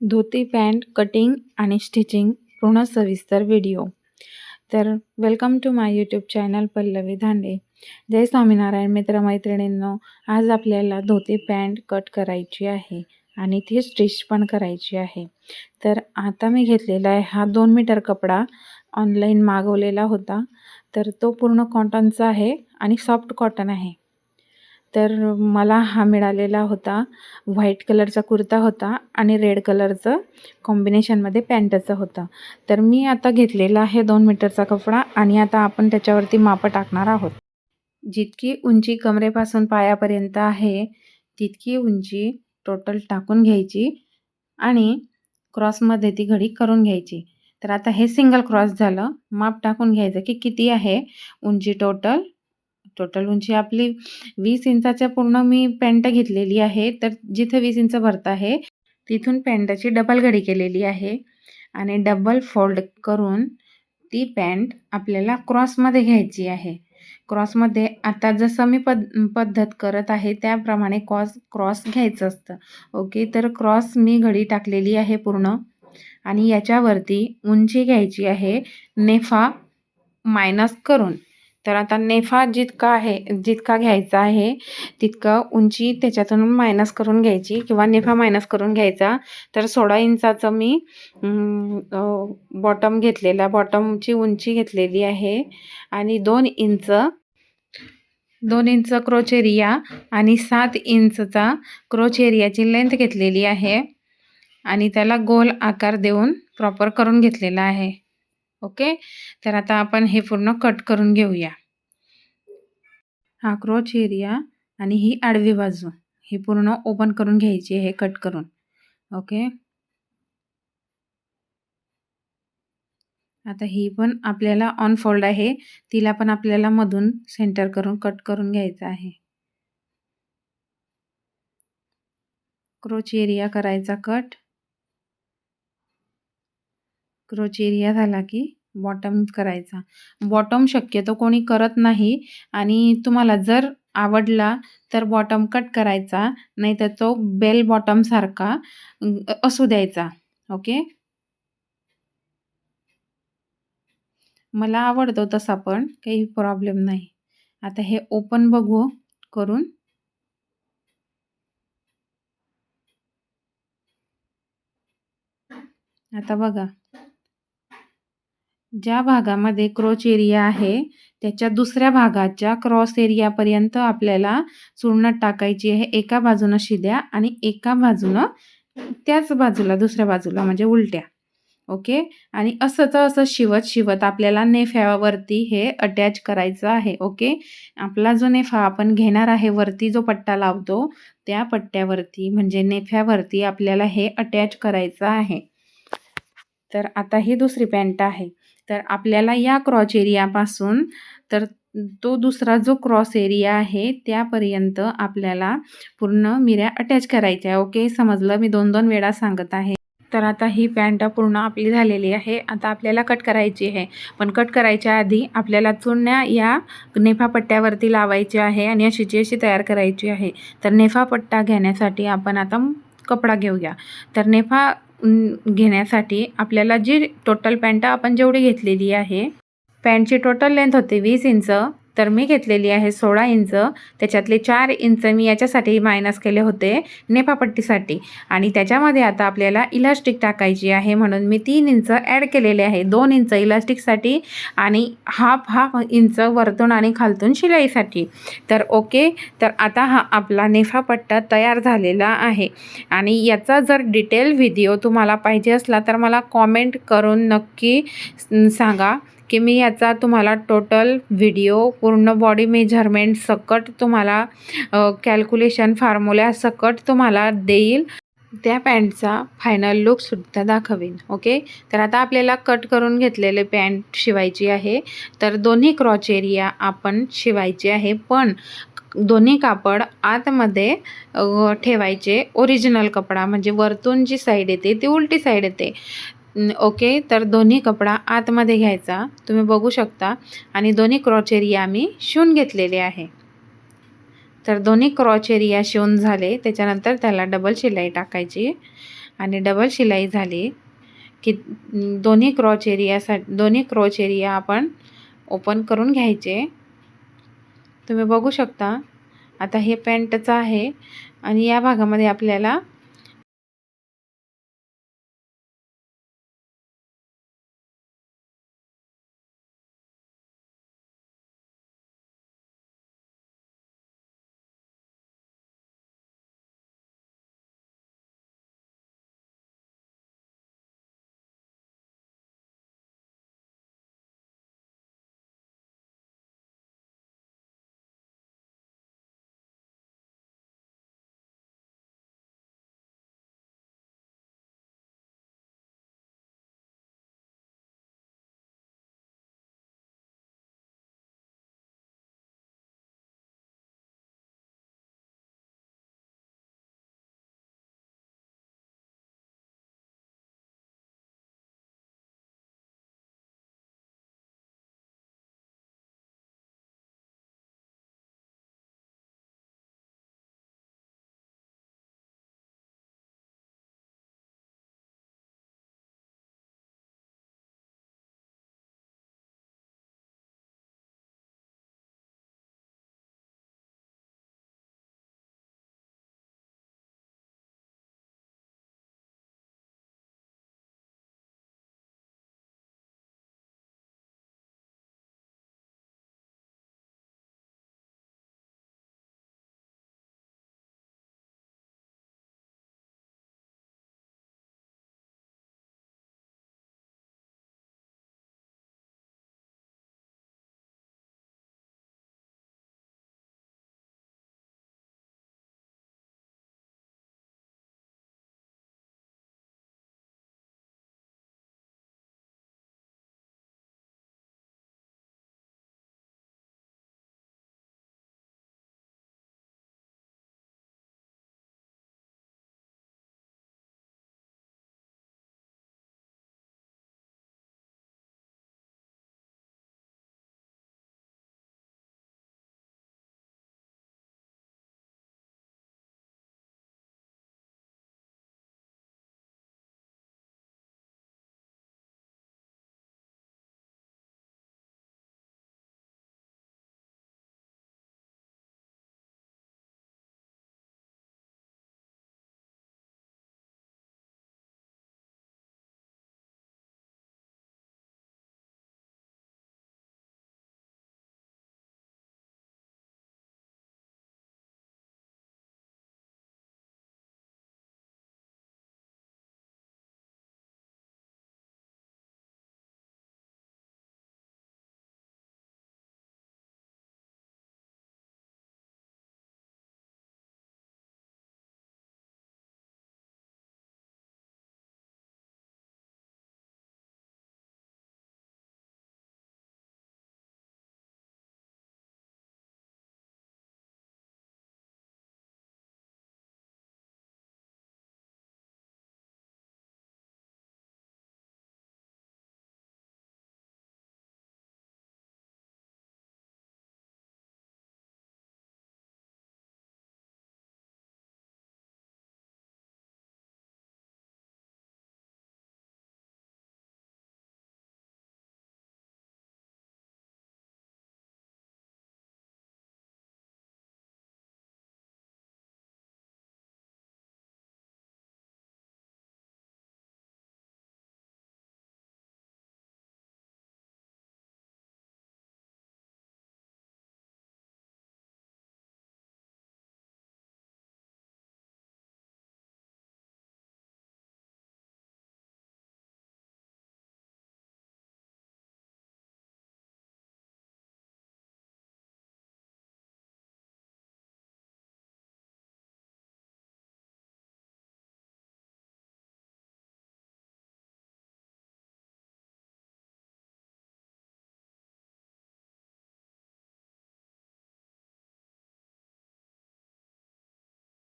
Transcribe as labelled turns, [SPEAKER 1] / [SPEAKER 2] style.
[SPEAKER 1] धोती pant cutting आणि stitching पूर्ण सविस्तर व्हिडिओ. तर welcome to my YouTube channel Pallavi Dhande. Jai Swaminarayan मित्रमैत्रिणींनो आज आपल्याला धोती पॅन्ट कट करायची आहे आणि ती स्टिच पण करायची आहे. तर आता मी घेतलेला आहे हा दोन मीटर कपडा. ऑनलाईन मागवलेला होता. तर तो पूर्ण कॉटनचा आहे आणि सॉफ्ट कॉटन आहे. तर मला हा मिळालेला होता. व्हाईट कलरचा कुर्ता होता आणि रेड कलरचं कॉम्बिनेशनमध्ये पॅन्टचं होतं. तर मी आता घेतलेला आहे दोन मीटरचा कपडा आणि आता आपण त्याच्यावरती मापं टाकणार आहोत. जितकी उंची कमरेपासून पायापर्यंत आहे तितकी उंची टोटल टाकून घ्यायची आणि क्रॉसमध्ये ती घडी करून घ्यायची. तर आता हे सिंगल क्रॉस झालं. माप टाकून घ्यायचं की किती आहे उंची टोटल टोटल उंची आपली वीस इंचाच्या पूर्ण मी पॅन्ट घेतलेली आहे. तर जिथे वीस इंच भरत आहे तिथून पॅन्टाची डबल घडी केलेली आहे. आणि डबल फोल्ड करून ती पॅन्ट आपल्याला क्रॉसमध्ये घ्यायची आहे. क्रॉसमध्ये आता जसं मी पद पद्धत करत आहे त्याप्रमाणे क्रॉस क्रॉस घ्यायचं असतं. ओके तर क्रॉस मी घडी टाकलेली आहे पूर्ण. आणि याच्यावरती उंची घ्यायची आहे नेफा मायनस करून. तर आता नेफा जितका आहे जितका घ्यायचा आहे तितकं उंची त्याच्यातून मायनस करून घ्यायची किंवा नेफा मायनस करून घ्यायचा. तर सोळा इंचाचं मी बॉटम घेतलेला बॉटमची उंची घेतलेली आहे. आणि दोन इंच दोन इंच क्रोच एरिया आणि सात इंचचा क्रोच एरियाची लेंथ घेतलेली आहे. आणि त्याला गोल आकार देऊन प्रॉपर करून घेतलेला आहे. ओके? तर आता आपण हे पूर्ण कट करून घेऊया. हा क्रोच एरिया आणि ही आडवी बाजू ही पूर्ण ओपन करून घ्यायची आहे कट करून. ओके? आता ही पण आपल्याला ऑन फोल्ड आहे. तिला पण आपल्याला मधून सेंटर करून कट करून घ्यायचं आहे. क्रोच एरिया करायचा कट. क्रोच एरिया झाला की बॉटम करायचा. बॉटम शक्यतो कोणी करत नाही आणि तुम्हाला जर आवडला तर बॉटम कट करायचा नाही तर तो बेल बॉटमसारखा असू द्यायचा. ओके मला आवडतो तसा पण काही प्रॉब्लेम नाही. आता हे ओपन बघू करून. आता बघा. ज्या भागामध्ये क्रोच एरिया आहे त्याच्या दुसऱ्या भागाच्या क्रॉस एरियापर्यंत आपल्याला चूर्ण टाकायची आहे. एका बाजूनं शिद्या आणि एका बाजूनं त्याच बाजूला दुसऱ्या बाजूला म्हणजे उलट्या. ओके? आणि असंच असं शिवत शिवत आपल्याला नेफ्यावरती हे अटॅच करायचं आहे. ओके? आपला जो नेफा आपण घेणार आहे वरती जो पट्टा लावतो त्या पट्ट्यावरती म्हणजे नेफ्यावरती आपल्याला हे अटॅच करायचं आहे. तर आता ही दुसरी पॅन्ट आहे. तर आपल्याला या क्रॉच एरियापासून तर तो दुसरा जो क्रॉस एरिया आहे त्यापर्यंत आपल्याला पूर्ण मिऱ्या अटॅच करायच्या आहे. ओके? समजलं? मी दोन दोन वेळा सांगत आहे. तर आता ही पॅन्ट पूर्ण आपली झालेली आहे. आता आपल्याला कट करायची आहे. पण कट करायच्या आधी आपल्याला चुन्या या नेफापट्ट्यावरती लावायची आहे आणि अशीची अशी तयार करायची आहे. तर नेफापट्टा घेण्यासाठी आपण आता कपडा घेऊया. तर नेफा घेण्यासाठी आपल्याला जी टोटल पॅन्ट आपण जेवढी घेतलेली आहे पॅन्टची टोटल लेंथ होते वीस इंच. तर मी घेतलेली आहे सोळा इंच. त्याच्यातले चार इंच मी याच्यासाठी मायनस केले होते नेपापट्टीसाठी. आणि त्याच्यामध्ये आता आपल्याला इलास्टिक टाकायची आहे म्हणून मी तीन इंच ॲड केलेले आहे. दोन इंच इलास्टिकसाठी आणि हाफ हाफ इंच वरतून आणि खालतून शिलाईसाठी. तर ओके तर आता हा आपला नेफापट्टा तयार झालेला आहे. आणि याचा जर डिटेल व्हिडिओ तुम्हाला पाहिजे असला तर मला कॉमेंट करून नक्की सांगा. की मी याचा तुम्हाला टोटल व्हिडिओ पूर्ण बॉडी मेजरमेंट सकट तुम्हाला कॅल्क्युलेशन फॉर्म्युला सकट तुम्हाला देईल. त्या पॅन्टचा फायनल लुकसुद्धा दाखवेन ओके तर आता आपल्याला कट करून घेतलेले पॅन्ट शिवायची आहे. तर दोन्ही क्रॉच एरिया आपण शिवायची आहे पण दोन्ही कापड आतमध्ये ठेवायचे. ओरिजिनल कपडा म्हणजे वरतून जी साईड येते ती उलटी साईड येते. ओके तर दोन्ही कपडा आतमध्ये घ्यायचा. तुम्ही बघू शकता. आणि दोन्ही क्रॉच एरिया आम्ही शिवून घेतलेले आहे. तर दोन्ही क्रॉच एरिया शिवून झाले. त्याच्यानंतर त्याला डबल शिलाई टाकायची. आणि डबल शिलाई झाली की दोन्ही क्रॉच एरियासा दोन्ही क्रॉच एरिया आपण ओपन करून घ्यायचे. तुम्ही बघू शकता. आता हे पॅन्टचं आहे. आणि या भागामध्ये आपल्याला